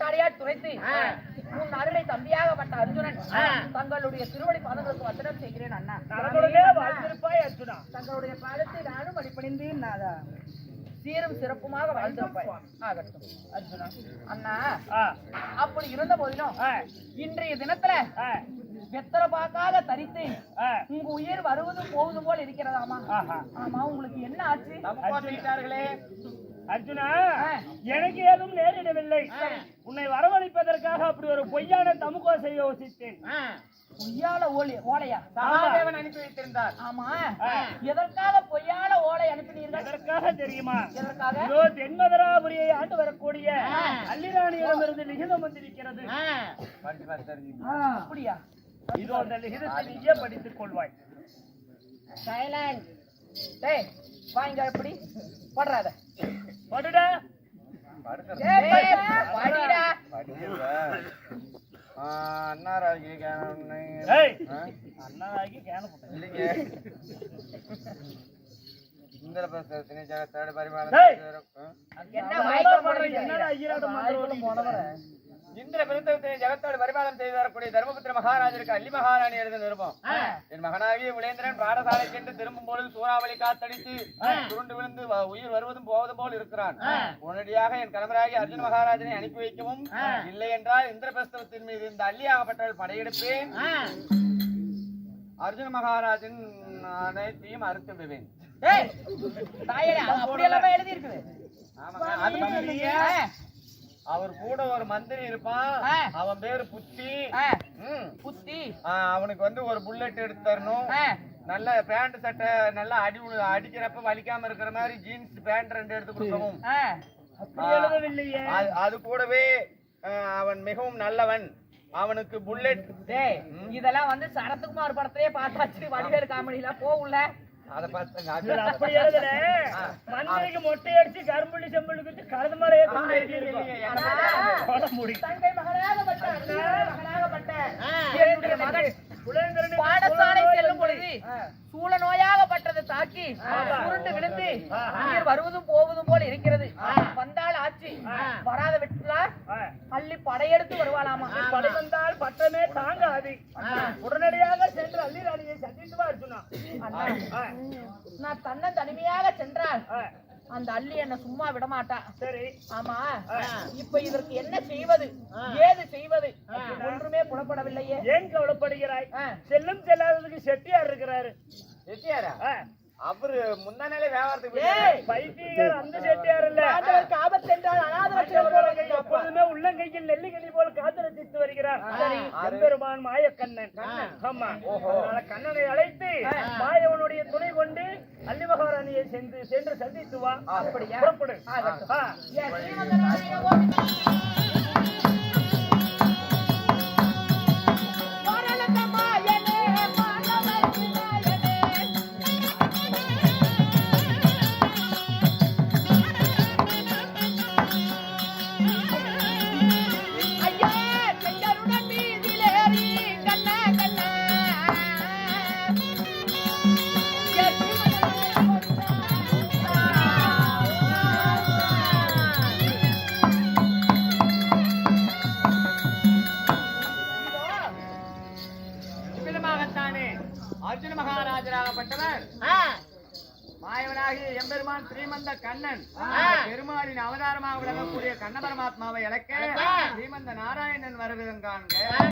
மாலையா துரைத்து உன் அருளை தம்பியாகப்பட்ட அர்ஜுனன் தங்களுடைய திருவடி பாதங்களுக்கு வந்தனம் செய்கிறேன் அண்ணா. அர்ஜுனா. தங்களுடைய பாதத்தை நானும் அடிப்பணிந்து நாதா. சீரும் சிறப்புமாக வாழ்ந்திருப்பாய். ஆகட்டும். அர்ஜுனா. அண்ணா அப்படி இருந்த போதிலும் இன்றைய தினத்துல வெத்தலை பாக்காக தரித்து. உங்க உயிர் வருவதும் போவதும் போல் இருக்கிறதாமா. ஆமா உங்களுக்கு என்ன ஆச்சு? அர்ஜுனா. எனக்கு ஏதும் நேரிடவில்லை. உன்னை வரவழைப்பதற்காக அப்படி ஒரு பொய்யான தமுகோ செய்ய யோசித்தேன் பொய்யால ஓலை ஓலையா? சகாதேவன் அனுப்பி வைத்திருந்தார். ஆமா. எதற்காக பொய்யால ஓலை அனுப்பினீர்கள்? எதற்காக தெரியுமா? எதற்காக? இதோ தென்மதுராபுரியை ஆண்டு வரக்கூடிய அல்லிராணியிடமிருந்து லிகிதம் வந்திருக்கிறது. அப்படியா? இதோ அந்த லிகிதத்தை நீயே படித்துக் கொள்வாய். டேய் வாங்க எப்படி படுறாத. படுடா. ஏய், படிடா. ஏய். அண்ணாகி கேன போட்டேன். ஏய். என்ன நான் மயக்கம் பண்றேன், போடுறீங்க? என்னடா ஐயராட்டம் போனவர இந்திர பிரதத்தை ஜகத்தோடு பரிபாலனம் செய்து வரக்கூடிய தர்மபுத்திர மகாராஜருக்கு அல்லி மகாராணி எழுத நிருபம் என் மகனாகிய விளேந்திரன் பாடசாலை சென்று திரும்பும் பொழுது சூறாவளி காத்தடித்து சுருண்டு விழுந்து உயிர் வருவதும் போவதும் போல் இருக்கிறான். உடனடியாக என் கணவராகிய அர்ஜுன மகாராஜனை அனுப்பி வைக்கவும். இல்லை என்றால் இந்திரபிரஸ்தவத்தின் மீது இந்த அல்லியாகப்பட்டவள் படையெடுப்பேன். அர்ஜுன மகாராஜன் அனைத்தையும் அறுத்து விடுவேன். டேய் தாயரே அப்படி எல்லாம் எழுதி இருக்குது அது இல்லைங்க. அவர் கூட ஒரு மந்திரி இருப்பான். அவன் பேரு புத்தி. ம். புத்தி. அவனுக்கு வந்து ஒரு புல்லட் எடுத்து தரணும். நல்ல பேண்ட் சட்டை நல்லா அடி அடிக்கிறப்ப வலிக்காம இருக்கிற மாதிரி ஜீன்ஸ் பேண்ட் ரெண்டு எடுத்து எழுதவில்லையே. அது- கூடவே அவன் மிகவும் நல்லவன். அவனுக்கு புல்லட். இதெல்லாம் வந்து சரத்குமார் படத்திலே பார்த்தாச்சு. வடிவேல் காமெடியில போகும்ல. அதை பார்த்து மந்திரிக்கு மொட்டை அடிச்சு கரும்புள்ளி செம்புள்ளி குத்தி கழுது புலேந்திரனுக்கு பாடசாலை செல்லும் பொழுது சூழ நோயாகப்பட்டது தாக்கி சுருண்டு விழுந்து வருவதும் போவதும் போல் இருக்கிறது. வந்தால் ஆச்சு வராத விட்டுலாம் ஆ. அள்ளி படையெடுத்து வருவாளாமா? படை வந்தால் பட்டமே தாங்காது. உடனடியாக சென்று அல்லிராணியை சந்தித்து வா அர்ஜுனா நான் தன்னை தனிமையாக சென்றால் அந்த அள்ளி என்ன சும்மா விட மாட்டா சரி. ஆமா. இப்ப இதற்கு என்ன செய்வது? ஏது செய்வது? ஒன்றுமே புலப்படவில்லையே. ஏன் கவலைப்படுகிறாய். செல்லும் செல்லாததுக்கு செட்டியார் இருக்கிறாரு. செட்டியாரா. அவரு முந்தானாலே வியாபாரத்துக்கு. பைத்தியர் அந்த செட்டியார் இல்ல. ஆபத்து என்றால் மற்றவர்களுக்கு எப்போதுமே உள்ளங்கையில் நெல்லிக்கனி போல் காத்து ரசித்து வருகிறார். எம்பெருமான் மாயக்கண்ணன். ஆமா. அதனால கண்ணனை அழைத்து மாயவனுடைய துணை கொண்டு அல்லி மகாராணியை சென்று சென்று சந்தித்து வா. அப்படியா? புறப்படு. மகாராஜராகப்பட்டவர் மாயவனாகிய எம்பெருமான் ஸ்ரீமந்த கண்ணன். பெருமாளின் அவதாரமாக விளங்கக்கூடிய கண்ண பரமாத்மாவை இழக்க ஸ்ரீமந்த நாராயணன் வருவதன் காண்க.